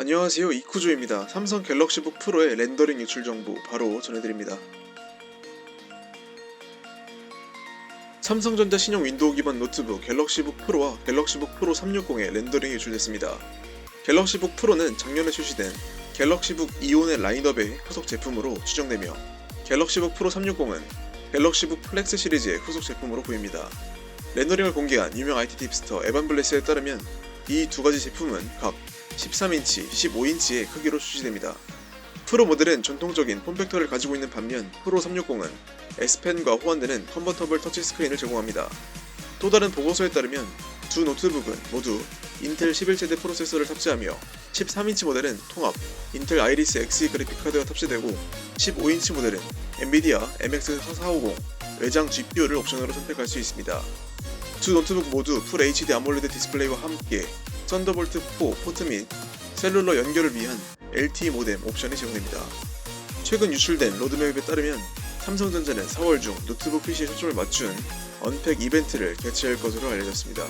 안녕하세요 이쿠조입니다. 삼성 갤럭시북 프로의 렌더링 유출 정보 바로 전해드립니다. 삼성전자 신형 윈도우 기반 노트북 갤럭시북 프로와 갤럭시북 프로 360의 렌더링이 유출됐습니다. 갤럭시북 프로는 작년에 출시된 갤럭시북 이온의 라인업의 후속 제품으로 추정되며 갤럭시북 프로 360은 갤럭시북 플렉스 시리즈의 후속 제품으로 보입니다. 렌더링을 공개한 유명 IT 팁스터 에반 블레스에 따르면 이 두 가지 제품은 각 13인치, 15인치의 크기로 출시됩니다. 프로 모델은 전통적인 폼팩터를 가지고 있는 반면 프로 360은 S펜과 호환되는 컨버터블 터치스크린을 제공합니다. 또 다른 보고서에 따르면 두 노트북은 모두 인텔 11세대 프로세서를 탑재하며 13인치 모델은 통합 인텔 아이리스 Xe 그래픽카드가 탑재되고 15인치 모델은 엔비디아 MX 4450 외장 GPU를 옵션으로 선택할 수 있습니다. 두 노트북 모두 풀 HD 아몰레드 디스플레이와 함께 썬더볼트 4 포트 및 셀룰러 연결을 위한 LTE 모뎀 옵션이 제공됩니다. 최근 유출된 로드맵에 따르면 삼성전자는 4월 중 노트북 PC에 초점을 맞춘 언팩 이벤트를 개최할 것으로 알려졌습니다.